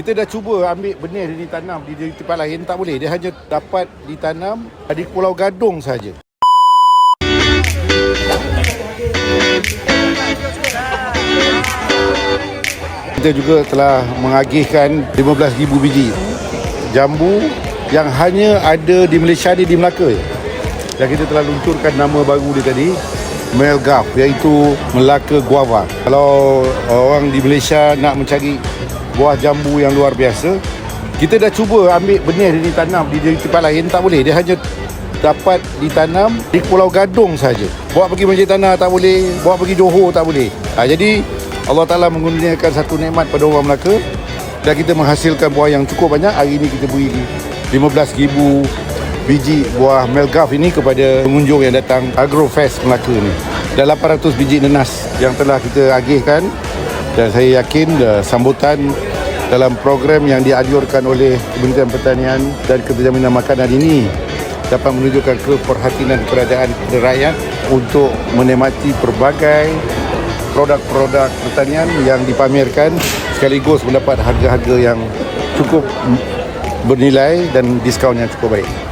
Kita dah cuba ambil benih dia ditanam di, di tempat lain tak boleh. Dia hanya dapat ditanam di Pulau Gadung saja. Kita juga telah mengagihkan 15,000 biji jambu yang hanya ada di Malaysia ni di Melaka. Dan kita telah luncurkan nama baru dia tadi Melgaf iaitu Melaka Guava. Kalau orang di Malaysia nak mencari buah jambu yang luar biasa, kita dah cuba ambil benih dia ditanam di, tempat lain tak boleh. Dia hanya dapat ditanam di Pulau Gadung saja. Bawa pergi Masjid Tanah tak boleh, bawa pergi Johor tak boleh. Ha, jadi Allah Taala mengurniakan satu nikmat pada orang Melaka dan kita menghasilkan buah yang cukup banyak. Hari ini kita beri 15,000 biji buah Melgaf ini kepada pengunjung yang datang Agrofest Melaka ni. Dan 800 biji nenas yang telah kita agihkan dan saya yakin uh, sambutan dalam program yang dianjurkan oleh Kementerian Pertanian dan Kejaminan Makanan ini dapat menunjukkan keperhatian kerajaan kepada rakyat untuk menikmati pelbagai produk-produk pertanian yang dipamerkan sekaligus mendapat harga-harga yang cukup bernilai dan diskaun yang cukup baik.